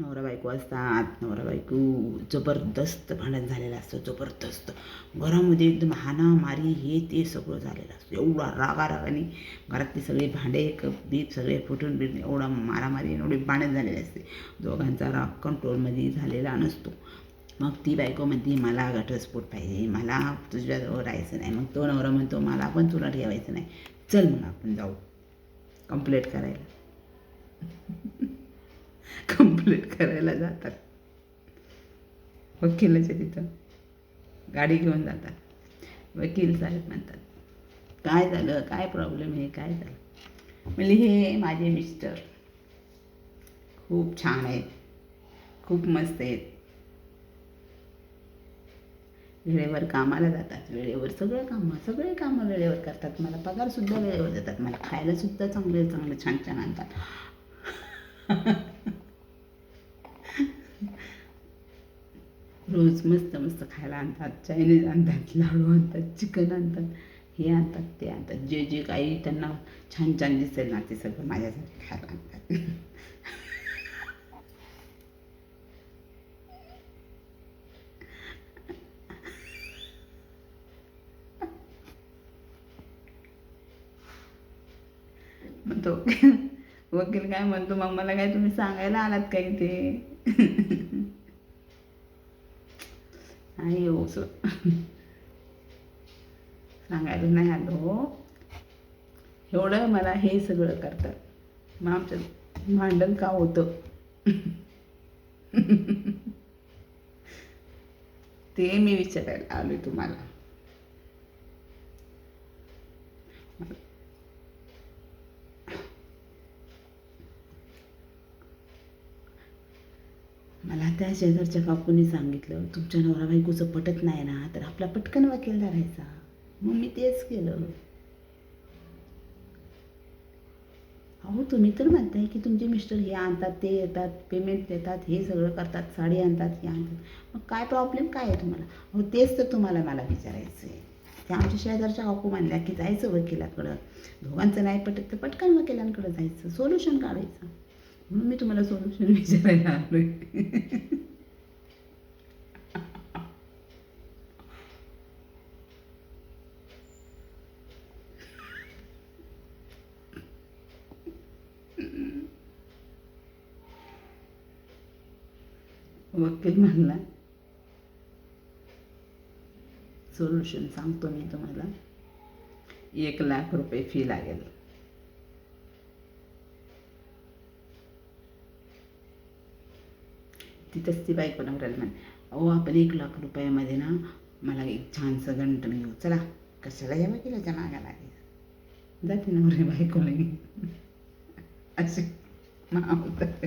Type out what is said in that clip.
नवरा बायको असतात नवरा बायको जबरदस्त भांडण झालेलं असतं जबरदस्त. घरामध्ये एकदम हाणामारी हे ते सगळं झालेलं असतं. एवढा रागारागाने घरातले सगळे भांडे कप बीप सगळे फुटून बिटून एवढा मारामारी एवढे भांडण झालेले असते. दोघांचा राग कंट्रोलमध्ये झालेला नसतो. मग ती बायको म्हणते मला घटस्फोट पाहिजे मला तुझ्याजवळ राहायचं नाही. मग तो नवरा म्हणतो मला पण तुला ठेवायचं नाही. चल मग आपण जाऊ. कंप्लेट करायला. कंप्लीट करायला जातात. वकिलाच्या तिथं. गाडी घेऊन जातात. वकील साहेब म्हणतात काय झालं? काय प्रॉब्लेम आहे? काय झालं? म्हणजे हे माझे मिस्टर खूप छान आहेत. खूप मस्त आहेत. वेळेवर कामाला जातात. वेळेवर सगळे कामं सगळे कामं वेळेवर करतात. मला पगारसुद्धा वेळेवर देतात. मला खायलासुद्धा चांगले चांगले छान छान आणतात. रोज मस्त मस्त खायला आणतात. चायनीज आणतात लाडू आणतात चिकन आणतात. हे आणतात ते आणतात. जे जे काही त्यांना छान छान दिसेल ना ते सगळं माझ्यासाठी खायला आणतात. म्हणतो वकील काय म्हणतो मग मला काय तुम्ही सांगायला आलात काही ते नाही सांगायला नाही आलो. एवढं मला हे सगळं करतात. मग आमचं भांडण का होतं? ते मी विचारायला आलो तुम्हाला. मला त्या शेजारच्या काकूने सांगितलं तुमच्या नवरा बायकोचं पटत नाही ना तर आपला पटकन वकील धरायचा. मग मी तेच केलं. अहो तुम्ही तर म्हणताय की तुमचे मिस्टर हे आणतात ते येतात पेमेंट देतात हे सगळं करतात साडी आणतात हे आणतात. मग काय प्रॉब्लेम काय आहे तुम्हाला? अहो तेच तर तुम्हाला मला विचारायचं आहे. त्या आमच्या शेजारच्या काकू म्हणल्या की जायचं वकिलाकडं. दोघांचं नाही पटत तर पटकन वकिलांकडं जायचं. सोल्युशन काढायचं. म्हणून मी तुम्हाला सोल्युशन विचारायला आलोय वकील म्हणला सोल्युशन सांगतो मी तुम्हाला एक लाख रुपये फी लागेल तिथंच ती बायको नवऱ्याला म्हणे अहो आपण एक लाख रुपयामध्ये ना मला एक छानसं गंटण घेऊ. चला कशाला या वकिलाच्या मागा लागेल? जाते नवरे बायकोला. घेऊन असे मावतात